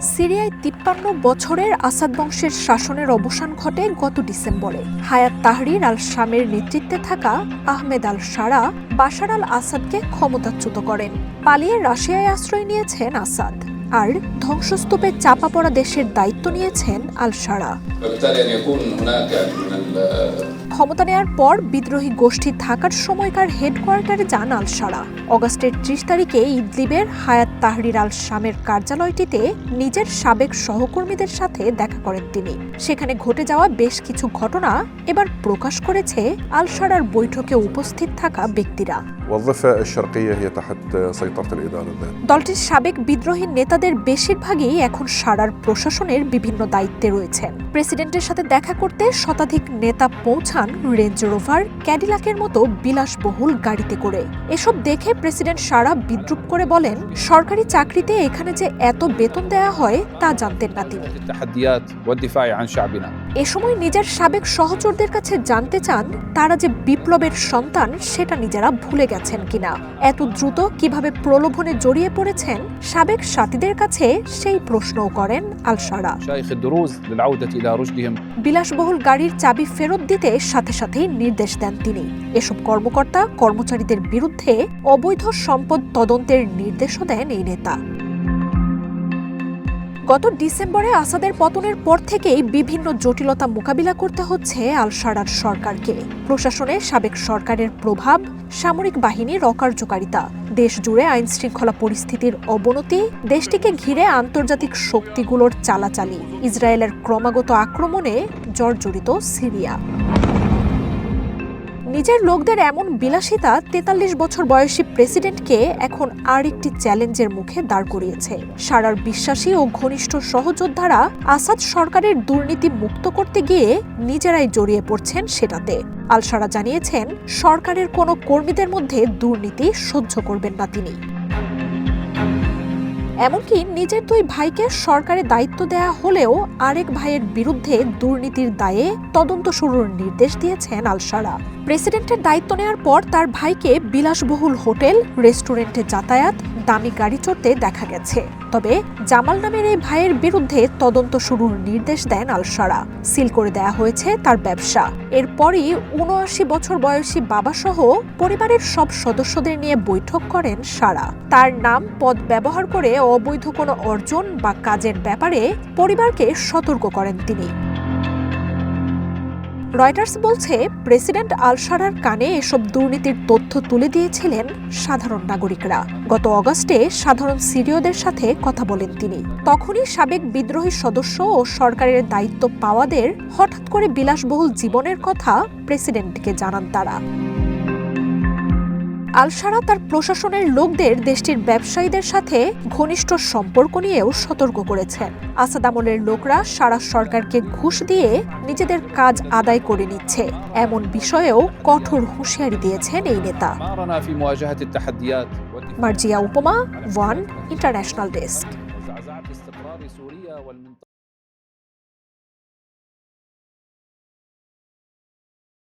সিরিয়ায় তিপ্পান্ন বছরের আসাদ বংশের শাসনের অবসান ঘটে গত ডিসেম্বরে। হায়াত তাহরির আল শামের নেতৃত্বে থাকা আহমেদ আল সারা বাশার আল আসাদকে ক্ষমতাচ্যুত করেন। পালিয়ে রাশিয়ায় আশ্রয় নিয়েছেন আসাদ। আর ধ্বংসস্তূপে চাপা পড়া দেশের দায়িত্ব নিয়েছেন আল সারা ক্ষমতা নেয়ার পর বিদ্রোহী গোষ্ঠী থাকার সময়কার হেডকোয়ার্টারে যান আল সারা অগাস্টের ত্রিশ তারিখে ইদলিবের হায়াত তাহরির আল শামের কার্যালয়টিতে নিজের সাবেক সহকর্মীদের সাথে দেখা করেন তিনি। সেখানে ঘটে যাওয়া বেশ কিছু ঘটনা এবার প্রকাশ করেছে আল সারার বৈঠকে উপস্থিত থাকা ব্যক্তিরা। দলটির সাবেক বিদ্রোহী নেতাদের বেশিরভাগই এখন সারার প্রশাসনের বিভিন্ন দায়িত্বে রয়েছেন। প্রেসিডেন্টের সাথে দেখা করতে শতাধিক নেতা পৌঁছান যান রেঞ্জ রোভার ক্যাডিলাকের মতো বিলাসবহুল গাড়িতে করে। এসব দেখে প্রেসিডেন্ট সারা বিদ্রুপ করে বলেন সরকারি চাকরিতে এখানে যে এত বেতন দেয়া হয় তা জানতেন না তিনি। এ সময় নিজের সাবেক সহচরদের কাছে জানতে চান তারা যে বিপ্লবের সন্তান সেটা নিজেরা ভুলে গেছেন কিনা। এত দ্রুত কীভাবে প্রলোভনে জড়িয়ে পড়েছেন সাবেক সাথীদের কাছে সেই প্রশ্নও করেন আলসারা। বিলাসবহুল গাড়ির চাবি ফেরত দিতে সাথে সাথেই নির্দেশ দেন তিনি। এসব কর্মকর্তা কর্মচারীদের বিরুদ্ধে অবৈধ সম্পদ তদন্তের নির্দেশও দেন এই নেতা। গত ডিসেম্বরে আসাদের পতনের পর থেকেই বিভিন্ন জটিলতা মোকাবিলা করতে হচ্ছে আল সারার সরকারকে। প্রশাসনে সাবেক সরকারের প্রভাব, সামরিক বাহিনীর অকার্যকারিতা দেশ জুড়ে আইন শৃঙ্খলা পরিস্থিতির অবনতি, দেশটিকে ঘিরে আন্তর্জাতিক শক্তিগুলোর চালাচালি, ইসরায়েলের ক্রমাগত আক্রমণে জর্জরিত সিরিয়া। নিজের লোকদের এমন বিলাসিতা তেতাল্লিশ বছর বয়সী প্রেসিডেন্টকে এখন আর একটি চ্যালেঞ্জের মুখে দাঁড় করিয়েছে। সারার বিশ্বাসী ও ঘনিষ্ঠ সহযোদ্ধারা আসাদ সরকারের দুর্নীতি মুক্ত করতে গিয়ে নিজেরাই জড়িয়ে পড়ছেন সেটাতে। আলসারা জানিয়েছেন, সরকারের কোনো কর্মীদের মধ্যে দুর্নীতি সহ্য করবেন না তিনি। এমনকি নিজের দুই ভাইকে সরকারের দায়িত্ব দেয়া হলেও আরেক ভাইয়ের বিরুদ্ধে দুর্নীতির দায়ে তদন্ত শুরুর নির্দেশ দিয়েছেন আলসারা প্রেসিডেন্টের দায়িত্ব নেওয়ার পর তার ভাইকে বিলাসবহুল হোটেল, রেস্টুরেন্টে যাতায়াত, দামি গাড়ি চড়তে দেখা গেছে। তবে জামাল নামের এই ভাইয়ের বিরুদ্ধে তদন্ত শুরুর নির্দেশ দেন আলসারা সিল করে দেয়া হয়েছে তার ব্যবসা। এরপরই উনআশি বছর বয়সী বাবাসহ পরিবারের সব সদস্যদের নিয়ে বৈঠক করেন সারা। তার নাম, পদ ব্যবহার করে অবৈধ কোনো অর্জন বা কাজের ব্যাপারে পরিবারকে সতর্ক করেন তিনি। রয়টার্স বলছে, প্রেসিডেন্ট আলসারার কানে এসব দুর্নীতির তথ্য তুলে দিয়েছিলেন সাধারণ নাগরিকরা। গত অগস্টে সাধারণ সিরিয়দের সাথে কথা বলেন তিনি। তখনই সাবেক বিদ্রোহী সদস্য ও সরকারের দায়িত্ব পাওয়াদের হঠাৎ করে বিলাসবহুল জীবনের কথা প্রেসিডেন্টকে জানান তারা। আলসারা তার প্রশাসনের লোকদের দেশটির ব্যবসায়ীদের সাথে ঘনিষ্ঠ সম্পর্ক নিয়েও সতর্ক করেছেন আসাদ আমলের লোকরা সারা সরকারকে ঘুষ দিয়ে নিজেদের কাজ আদায় করে নিচ্ছে। এমন বিষয়েও কঠোর হুঁশিয়ারি দিয়েছেন এই নেতা। মার্জিয়া উপমা, ওয়ান ইন্টারন্যাশনাল ডেস্ক।